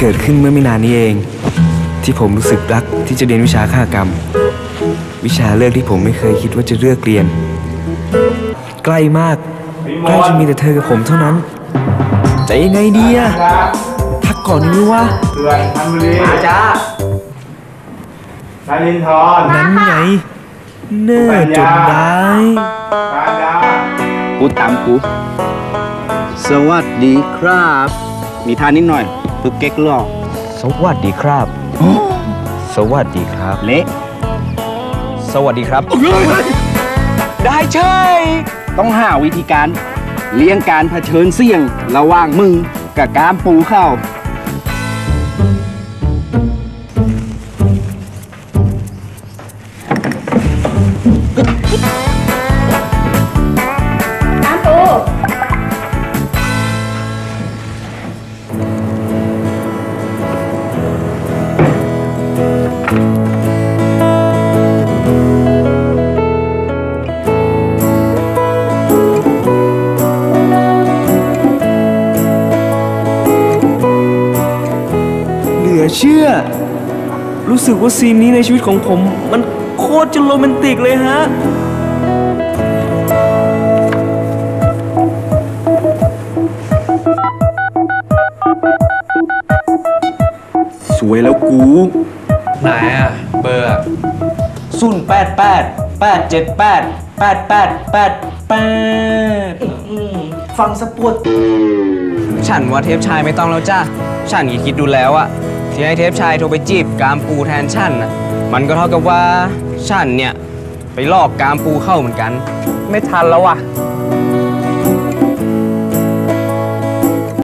เกิดขึ้นเมื่อไม่นานนี้เอง ที่ผมรู้สึกรักที่จะเรียนวิชาฆาตกรรม วิชาเลือกที่ผมไม่เคยคิดว่าจะเลือกเรียน ใกล้มากใกล้จะมีแต่เธอกับผมเท่านั้นจะยังไงดีอะทักก่อนดีไหมวะเขื่อนธัญบุรีมาจ้านารินทรนั้นไงเน่อจนได้การดากูตามกู สวัสดีครับ มีทานนิดหน่อย ฝึกเก๊กหลอกสวัสดีครับ สวัสดีครับ เละสวัสดีครับ ได้ใช่ต้องหาวิธีการ เลี่ยงการเผชิญเสี่ยงระหว่างมึงกับการปูเข้า เหลือเชื่อ รู้สึกว่าซีนนี้ในชีวิตของผม มันโคตรจะโรแมนติกเลยฮะ สวยแล้วกู ไหนอะเบอร์ศูนย์แปดแปดแปดเจ็ดแปดแปดแปดแปดแปดฟังสปวดฉันว่าเทปชายไม่ต้องแล้วจ้าฉันก็คิดดูแล้วอะที่ให้เทปชายโทรไปจีบกามปูแทนฉันน่ะมันก็เท่ากับว่าฉันเนี่ย ไปลอกกามปูเข้าเหมือนกัน ไม่ทันแล้วว่ะ